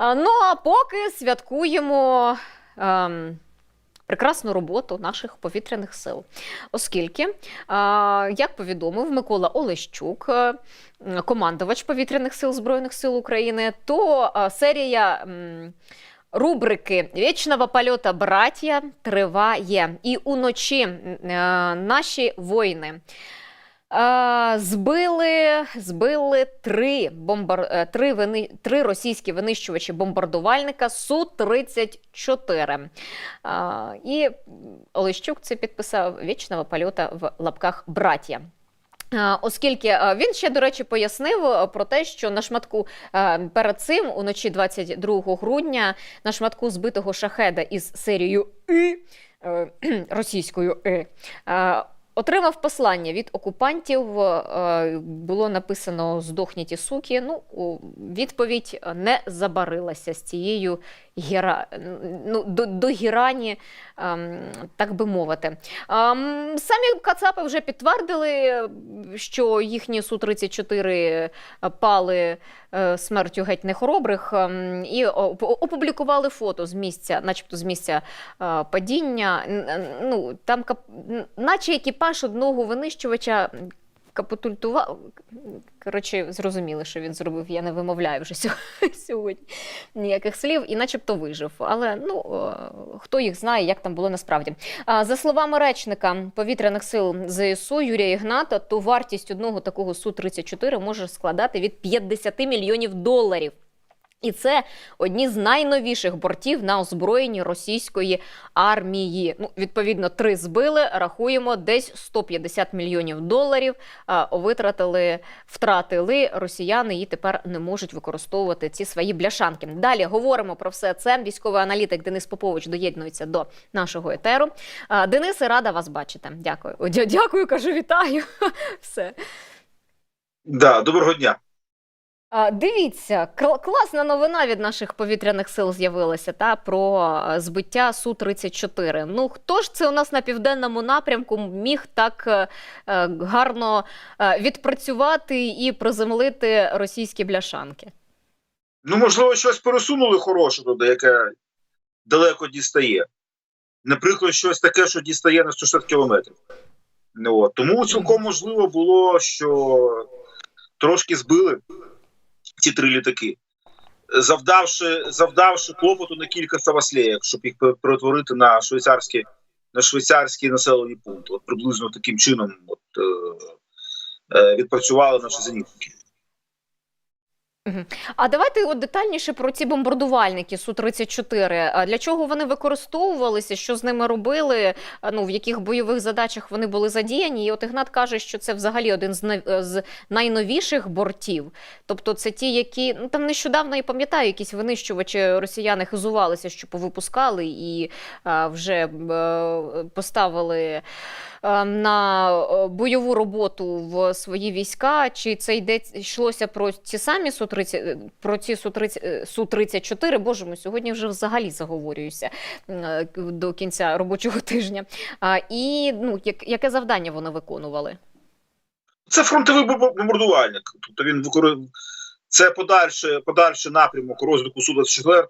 Ну а поки святкуємо. ем, Прекрасну роботу наших повітряних сил, оскільки, як повідомив Микола Олещук, е, командувач повітряних сил Збройних сил України, то а, серія рубрики Вічного польота браття триває. І уночі е, наші воїни. Збили, збили три, бомбар... е, три, вини... три російські винищувачі бомбардувальника Су-34. Е, І Олещук це підписав вічного польота в лапках браття. Е, Оскільки він ще, до речі, пояснив е, про те, що на шматку е, перед цим, уночі 22 грудня, на шматку збитого шахеда із серією І російською І. Отримав послання від окупантів. е, Було написано Здохніть і суки. Ну, відповідь не забарилася з цією гіра... ну, до, до гірані, ем, так би мовити. Ем, Самі Кацапи вже підтвердили, що їхні Су-34 пали смертю геть нехоробрих, ем, і оп- опублікували фото з місця, начебто з місця е, падіння. Ну, там наче екіпаж одного винищувача капітультував. Коротше, зрозуміли, що він зробив. Я не вимовляю вже сьогодні ніяких слів, і начебто вижив. Але ну хто їх знає, як там було насправді. За словами речника повітряних сил ЗСУ Юрія Ігната, то вартість одного такого Су-34 може складати від 50 мільйонів доларів. І це одні з найновіших бортів на озброєнні російської армії. Ну, відповідно, три збили. Рахуємо, десь 150 мільйонів доларів витратили, втратили росіяни і тепер не можуть використовувати ці свої бляшанки. Далі говоримо про все це. Військовий аналітик Денис Попович доєднується до нашого етеру. А, Денисе, рада вас бачити. Дякую. Дякую, кажу, вітаю. Все. Да, доброго дня. Дивіться, кл- класна новина від наших повітряних сил з'явилася та про е, збиття су 34 Ну хто ж це у нас на південному напрямку міг так е, е, гарно відпрацювати і приземлити російські бляшанки? Ну, можливо, щось пересунули хороше туди, яке далеко дістає. Наприклад, щось таке, що дістає на 160 кілометрів. Ну. Тому цілком можливо було, що трошки збили ці три літаки, завдавши, завдавши клопоту на кілька саваслеїв, щоб їх перетворити на швейцарські, на швейцарські населені пункти. От приблизно таким чином от, е, е, відпрацювали наші зенітники. А давайте от детальніше про ці бомбардувальники су 34 А Для чого вони використовувалися? Що з ними робили? Ну в яких бойових задачах вони були задіяні? І от Ігнат каже, що це взагалі один з най- з найновіших бортів. Тобто, це ті, які ну там нещодавно я пам'ятаю, якісь винищувачі росіяни хизувалися, що повипускали і а, вже е, поставили на е, бойову роботу в свої війська. Чи це йде йшлося про ті самі су 30 про ці су 30 су 34 Боже мой, сьогодні вже взагалі заговорююся е, до кінця робочого тижня. І ну як, яке завдання вони виконували? Це фронтовий бомб- бомбардувальник. Тобто він використовує це подальше, подальший напрямок розвитку су 24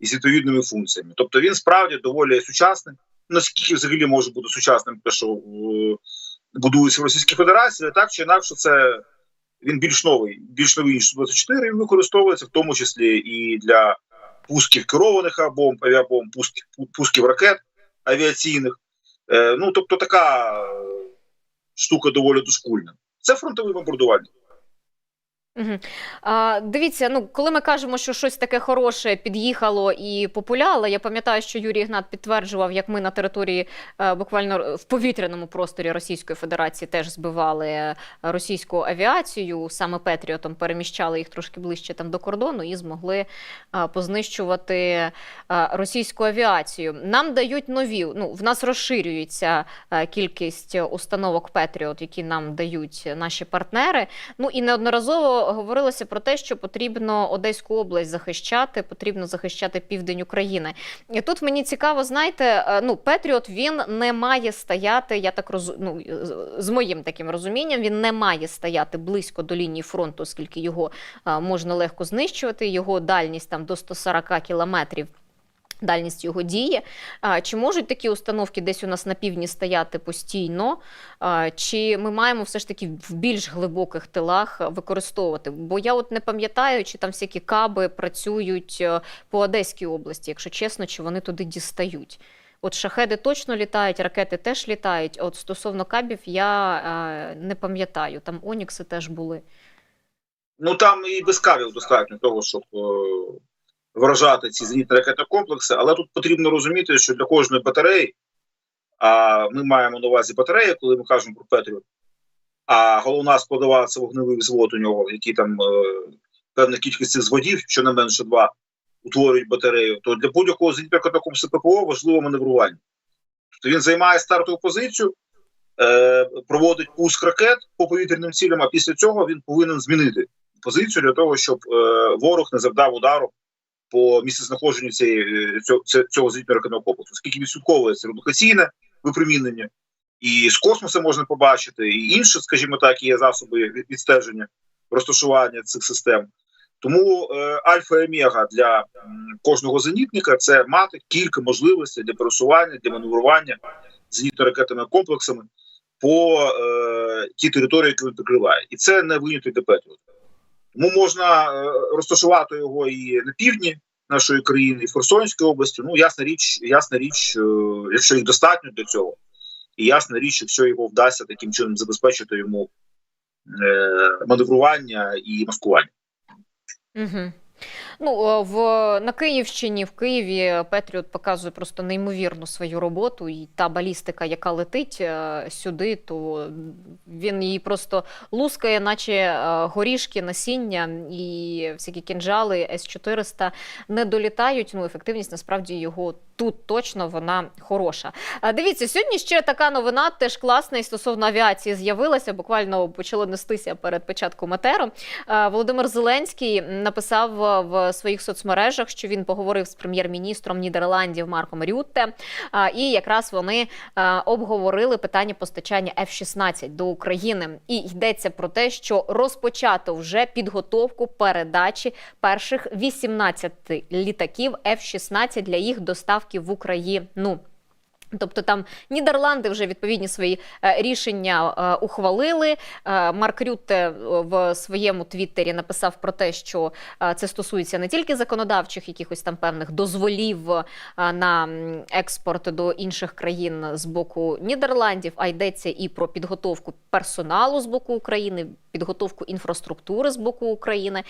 із відповідними функціями. Тобто він справді доволі сучасний. Наскільки взагалі може бути сучасним, те, що е, будується в Російській Федерації, так чи інакше, це він більш новий, більш новий ніж 24 Він використовується в тому числі і для пусків керованих авіабомб, авіабомб, пусків, пусків ракет авіаційних. Е, ну тобто така штука доволі дошкульна. Це фронтовий бомбардувальник. А, дивіться, ну коли ми кажемо, що щось таке хороше під'їхало і популяло, я пам'ятаю, що Юрій Ігнат підтверджував, як ми на території е, буквально в повітряному просторі Російської Федерації теж збивали е, російську авіацію, саме Петріотом переміщали їх трошки ближче там до кордону і змогли е, познищувати е, російську авіацію. Нам дають нові. Ну в нас розширюється кількість установок Петріот, які нам дають наші партнери. Ну і неодноразово говорилося про те, що потрібно Одеську область захищати, потрібно захищати південь України. І тут мені цікаво, знаєте, е, ну Петріот він не має стояти. Я так роз... ну, з- моїм таким розумінням, він не має стояти близько до лінії фронту, оскільки його е, можна легко знищувати. Його дальність там до 140 кілометрів. Дальність його дії. Чи можуть такі установки десь у нас на півдні стояти постійно? Чи ми маємо все ж таки в більш глибоких тилах використовувати? Бо я от не пам'ятаю, чи там всякі каби працюють е, по Одеській області, якщо чесно, чи вони туди дістають. От шахеди точно літають, ракети теж літають. От стосовно кабів я е, не пам'ятаю. Там Онікси теж були. Ну там і без кавів достатньо того, щоб е, вражати ці зенітні ракетні комплекси, але тут потрібно розуміти, що для кожної батареї, а ми маємо на увазі батареї, коли ми кажемо про Петріот, а головна складова це вогневий взвод у нього, який там е, певна кількість зводів, щонайменше два, утворюють батарею, то для будь-якого зенітного ракетного комплексу ППО важливо маневрування. Тобто він займає стартову позицію, е, проводить пуск ракет по повітряним цілям, а після цього він повинен змінити позицію для того, щоб е, ворог не завдав удару по місцезнаходженню цієї, е, цього, це- цього зенітно ракетного комплексу, оскільки відслідковується радіолокаційне випромінення, і з космосу можна побачити, і інші, скажімо так, є засоби відстеження розташування цих систем. Тому е, альфа і омега для кожного зенітника це мати кілька можливостей для пересування, для маневрування зенітно-ракетними комплексами по е, тій території, яку він прикриває. І це не винятий для Петріота. Тому можна е, розташувати його і на півдні нашої країни, і в Херсонській області. Ну, ясна річ, ясна річ, е, якщо їх достатньо для цього, і ясна річ, якщо його вдасться таким чином забезпечити йому е, маневрування і маскування. Угу. Ну, е, в, на Київщині, в Києві Петріот показує просто неймовірну свою роботу, і та балістика, яка летить е, сюди, то він її просто лускає, наче е, горішки, насіння і всякі кінжали С-400 не долітають. Ну, ефективність насправді його тут точно вона хороша. Дивіться, сьогодні ще така новина, теж класна і стосовно авіації з'явилася. Буквально почало нестися перед початком етеру. Е, Володимир Зеленський написав в своїх соцмережах, що він поговорив з прем'єр-міністром Нідерландів Марком Рютте, і якраз вони обговорили питання постачання F-16 до України. І йдеться про те, що розпочато вже підготовку передачі перших 18 літаків F-16 для їх доставки в Україну. Тобто там Нідерланди вже відповідні свої е, рішення е, ухвалили. Е, Марк Рютте в своєму твіттері написав про те, що це стосується не тільки законодавчих якихось там певних дозволів на експорт до інших країн з боку Нідерландів, а йдеться і про підготовку персоналу з боку України, підготовку інфраструктури з боку України.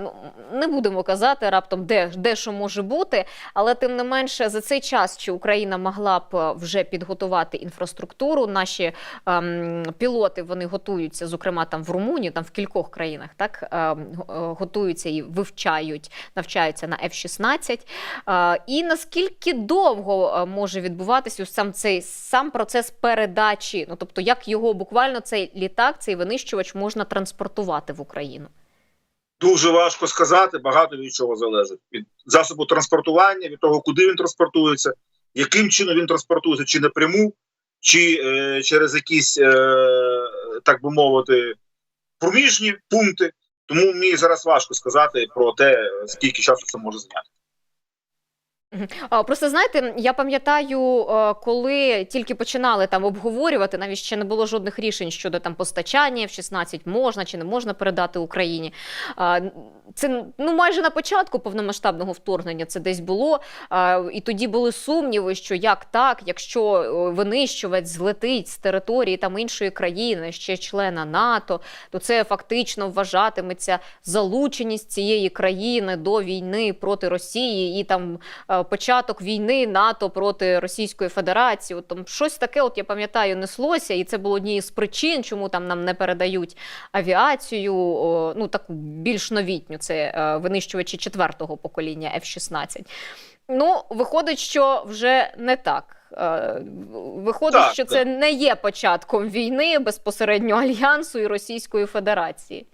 Ну, не будемо казати раптом, де, де що може бути, але тим не менше за цей час, чи Україна могла б вже підготувати інфраструктуру, наші ем, пілоти вони готуються, зокрема там в Румунії, там в кількох країнах, так ем, е, готуються і вивчають, навчаються на F-16. Е, і наскільки довго е, може відбуватися сам цей сам процес передачі? Ну тобто, як його буквально цей літак, цей винищувач можна транспортувати в Україну? Дуже важко сказати, багато від чого залежить. Від засобу транспортування, від того, куди він транспортується, яким чином він транспортується, чи напряму, чи е, через якісь, е, так би мовити, проміжні пункти. Тому мені зараз важко сказати про те, скільки часу це може зайняти. Просто знаєте, я пам'ятаю, е, коли тільки починали там обговорювати, навіть ще не було жодних рішень щодо там постачання в 16 можна чи не можна передати Україні. Це ну майже на початку повномасштабного вторгнення це десь було. І тоді були сумніви, що як так, якщо е, винищувач злетить з території там іншої країни, ще члена НАТО, то це фактично вважатиметься залученість цієї країни до війни проти Росії і там е, початок війни НАТО проти Російської Федерації. От, там щось таке, от я пам'ятаю, неслося, і це було однією з причин, чому там нам не передають авіацію, о, ну таку більш новітню. Це е, винищувачі четвертого покоління F-16. Ну, виходить, що вже не так. Е, Виходить, Так, що так. це не є початком війни безпосередньо альянсу і Російської Федерації.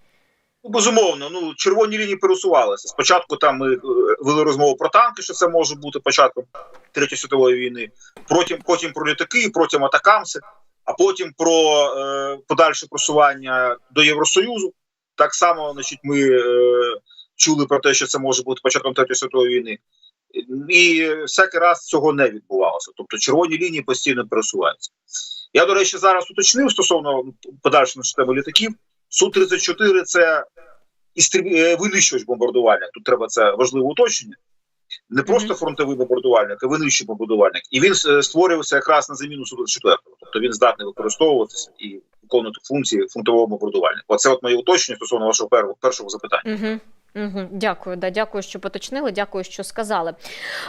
Ну, Безумовно, ну червоні лінії пересувалися. Спочатку там ми е, вели розмову про танки, що це може бути початком Третьої світової війни. Потім, потім про літаки, потім атакамси, а потім про е, подальше просування до Євросоюзу. Так само, значить, ми е, чули про те, що це може бути початком Третьої світової війни. І всякий раз цього не відбувалося. Тобто червоні лінії постійно пересуваються. Я, до речі, зараз уточнив стосовно подальшої системи літаків. Су-34 це істріб... е, винищувач бомбардувальник. Тут треба це важливе уточнення. Не просто фронтовий бомбардувальник, а винищий бомбардувальник. І він е, створювався якраз на заміну су 34 Тобто він здатний використовуватися і виконувати функції фронтового бомбардувальника. Оце от моє уточнення стосовно вашого першого, першого запитання. Дякую, да, дякую, що поточнили, дякую, що сказали.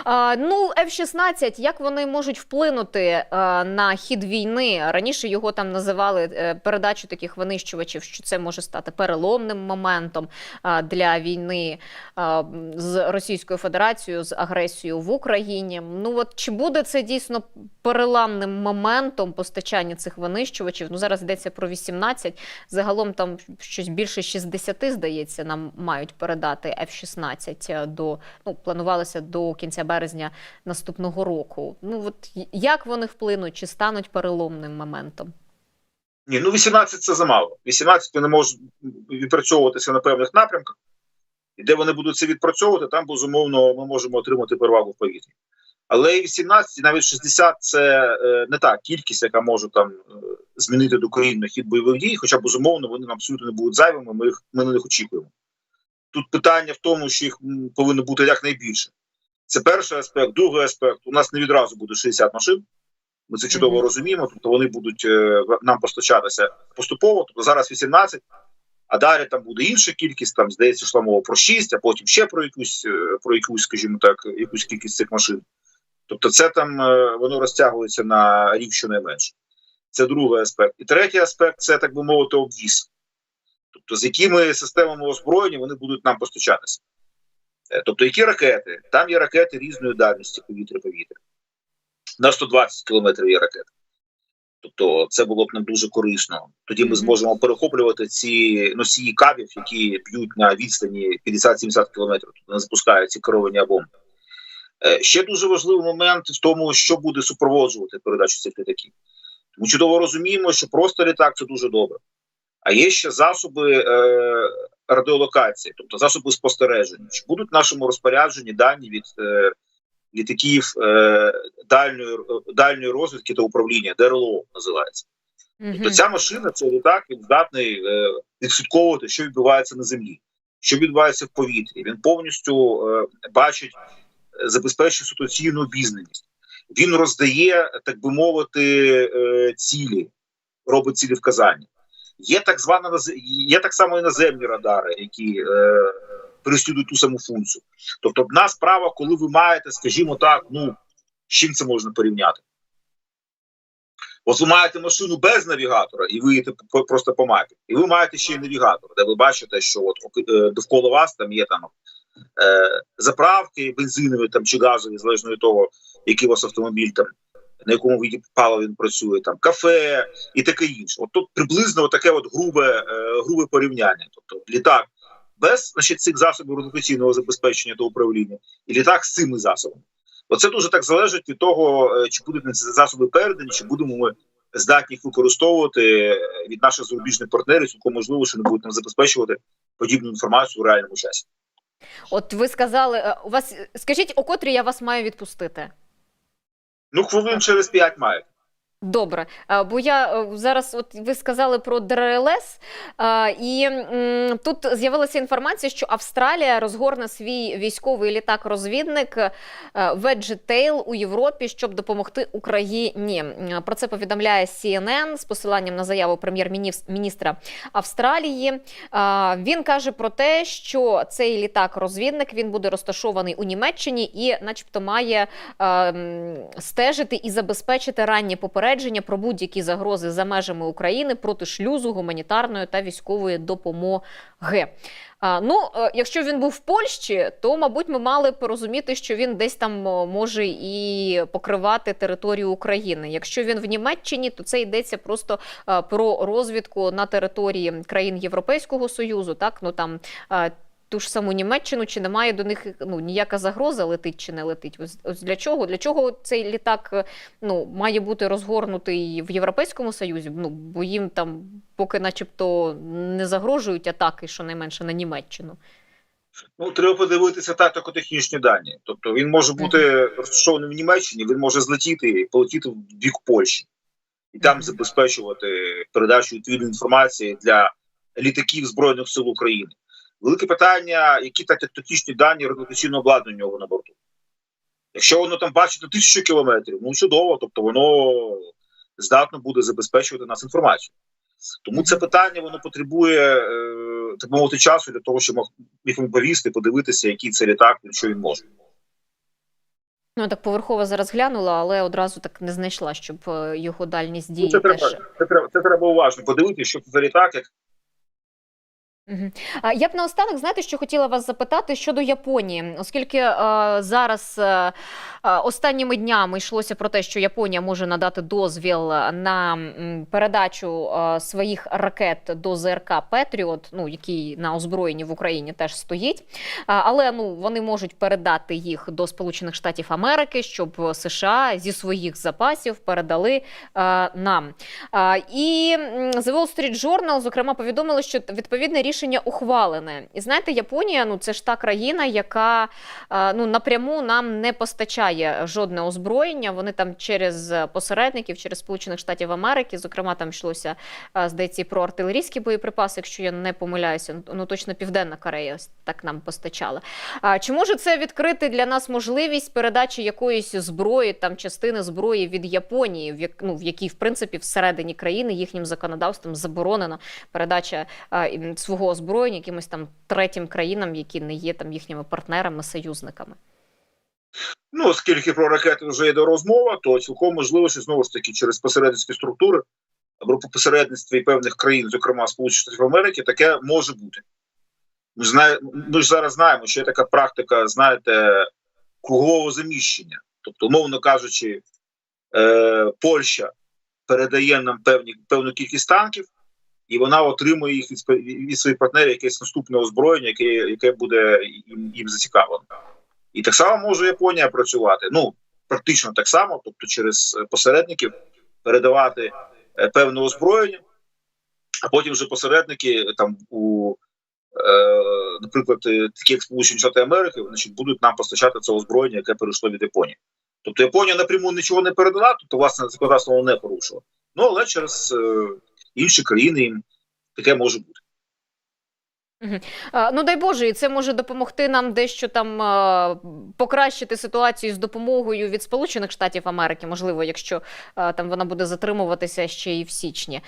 А, ну, F-16, як вони можуть вплинути а, на хід війни? Раніше його там називали е, передачу таких винищувачів, що це може стати переломним моментом а, для війни а, з Російською Федерацією, з агресією в Україні. Ну от чи буде це дійсно переламним моментом постачання цих винищувачів? Ну зараз йдеться про 18, Загалом там щось більше 60, здається, нам мають передати F-16 до ну планувалося до кінця березня наступного року. Ну от як вони вплинуть, чи стануть переломним моментом? Ні, ну 18 це замало. 18 вони можуть відпрацьовуватися на певних напрямках, і де вони будуть це відпрацьовувати, там безумовно ми можемо отримати перевагу в повітрі. Але і 18, і навіть 60 це е, не та кількість, яка може там е, змінити докорінно хід бойових дій, хоча безумовно вони нам абсолютно не будуть зайвими. Ми їх ми на них очікуємо. Тут питання в тому, що їх повинно бути якнайбільше. Це перший аспект. Другий аспект у нас не відразу буде 60 машин. Ми це чудово Мгм. розуміємо. Тобто вони будуть е, нам постачатися поступово. Тобто зараз 18, а далі там буде інша кількість. Там здається, йшла мова про 6, а потім ще про якусь, е, про якусь, скажімо так, якусь кількість цих машин. Тобто, це там е, воно розтягується на рік щонайменше. Це другий аспект. І третій аспект це так би мовити обвіз. Тобто, з якими системами озброєння вони будуть нам постачатися. Е, Тобто, які ракети? Там є ракети різної дальності повітря-повітря. На 120 кілометрів є ракети. Тобто, це було б нам дуже корисно. Тоді ми зможемо перехоплювати ці носії кабів, які б'ють на відстані 50-70 кілометрів, тобто не запускають ці керовані бомби. Е, Ще дуже важливий момент в тому, що буде супроводжувати передачу цих літаків. Ми чудово розуміємо, що просто літак це дуже добре. А є ще засоби е, радіолокації, тобто засоби спостереження. Чи будуть в нашому розпорядженні дані від е, літаків е, дальньої, дальньої розвідки та управління, ДРЛО називається. Тобто ця машина, цей літак, він здатний е, відслідковувати, що відбувається на землі, що відбувається в повітрі. Він повністю е, бачить, е, забезпечує ситуаційну обізнаність. Він роздає, так би мовити, е, цілі, робить цілі вказання. Є так звана є так само і наземні радари, які е, переслідують ту саму функцію. Тобто, одна справа, коли ви маєте, скажімо так, ну з чим це можна порівняти? От ви маєте машину без навігатора, і ви їдете просто по мапі. І ви маєте ще й навігатор, де ви бачите, що от е, довкола вас там є там е, заправки бензинові там чи газові, залежно від того, який у вас автомобіль там, на якому виді палива він працює, там кафе і таке інше. От тут приблизно таке от грубе, е, грубе порівняння. Тобто літак без значить, цих засобів радіолокаційного забезпечення та управління, і літак з цими засобами. Оце дуже так залежить від того, е, чи будуть ці засоби передані, чи будемо ми здатні їх використовувати е, від наших зарубіжних партнерів, цілком можливо, що не будуть нам забезпечувати подібну інформацію у реальному часі. От ви сказали, у вас скажіть, о котрій я вас маю відпустити? Nuk fundon që respekt më. Добре, Е, бо я е, зараз, от ви сказали про ДРЛС, е, і тут з'явилася інформація, що Австралія розгорне свій військовий літак-розвідник Vegetale у Європі, щоб допомогти Україні. Про це повідомляє CNN з посиланням на заяву прем'єр-міністра Австралії. Він каже про те, що цей літак-розвідник він буде розташований у Німеччині і, начебто, має стежити і забезпечити раннє попередження попередження про будь-які загрози за межами України проти шлюзу гуманітарної та військової допомоги. А, ну, е, якщо він був в Польщі, то мабуть ми мали порозуміти, що він десь там може і покривати територію України. Якщо він в Німеччині, то це йдеться просто е, про розвідку на території країн Європейського союзу. Так ну там. Ту ж саму Німеччину, чи немає до них ну ніяка загроза летить чи не летить? Ось, ось для чого? Для чого цей літак е, ну має бути розгорнутий в Європейському Союзі? Ну бо їм там поки, начебто, не загрожують атаки, щонайменше на Німеччину. Ну, треба подивитися тактико-технічні дані. Тобто він може бути розташований в Німеччині, він може злетіти і полетіти в бік Польщі і там забезпечувати передачу відповідної інформації для літаків Збройних сил України. Велике питання, які тактико-технічні дані радіолокаційного обладнання на борту. Якщо воно там бачить на тисячу кілометрів, ну чудово, тобто воно здатно буде забезпечувати нас інформацію. Тому це питання воно потребує е, так мовити часу для того, щоб міг повісти, подивитися, який це літак, що він може. Ну так поверхово зараз глянула, але одразу так не знайшла, щоб е, його дальність дії Ну, це, треба, теж. це, треба, це треба уважно подивитися, що це за літак, як Я б наостанок, знаєте, що хотіла вас запитати щодо Японії, оскільки е, зараз е, е, останніми днями йшлося про те, що Японія може надати дозвіл на передачу е, своїх ракет до ЗРК Петріот, ну який на озброєнні в Україні теж стоїть. А, але ну вони можуть передати їх до Сполучених Штатів Америки, щоб США зі своїх запасів передали е, нам. А, І The Wall Street Journal, зокрема, повідомили, що відповідне рішення ухвалене. І знаєте, Японія ну це ж та країна, яка ну напряму нам не постачає жодне озброєння. Вони там через посередників, через Сполучених Штатів Америки, зокрема, там йшлося здається про артилерійські боєприпаси, якщо я не помиляюся. Ну точно Південна Корея так нам постачала. Чи може це відкрити для нас можливість передачі якоїсь зброї, там частини зброї від Японії, в як ну в якій в принципі всередині країни їхнім законодавством заборонена передача а, і свого озброєння якимось там третім країнам, які не є там їхніми партнерами, союзниками? ну, оскільки про ракети вже йде розмова, то цілком можливо, що знову ж таки через посередницькі структури або по посередництві певних країн, зокрема Сполучених Штатів Америки, таке може бути. Ми, знає, ми ж зараз знаємо, що є така практика, знаєте, кругового заміщення. Тобто, умовно кажучи, е, Польща передає нам певні, певну кількість танків, і вона отримує їх від, своїх партнерів якесь наступне озброєння, яке, яке буде їм, їм зацікавлено. І так само може Японія працювати. Ну, практично так само, тобто через е, посередників передавати е, певне озброєння, а потім вже посередники там у, е, наприклад, е, такі як Сполучені Штати Америки, значить, будуть нам постачати це озброєння, яке перейшло від Японії. Тобто Японія напряму нічого не передала, тобто власне законодавство не порушило. Ну але через е, інші країни їм таке може бути. А, Ну дай Боже, і це може допомогти нам дещо там а, покращити ситуацію з допомогою від Сполучених Штатів Америки, можливо, якщо а, там вона буде затримуватися ще і в січні.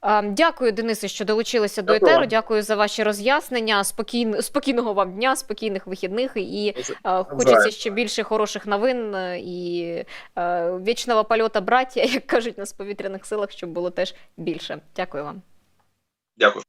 А, Дякую, Денисе, що долучилися до етеру. Дякую за ваші роз'яснення. Спокійн... Спокійного вам дня, спокійних вихідних і а, хочеться ще більше хороших новин е, і е, вічного польота браття, як кажуть нас в повітряних силах, щоб було теж більше. Дякую вам. Дякую.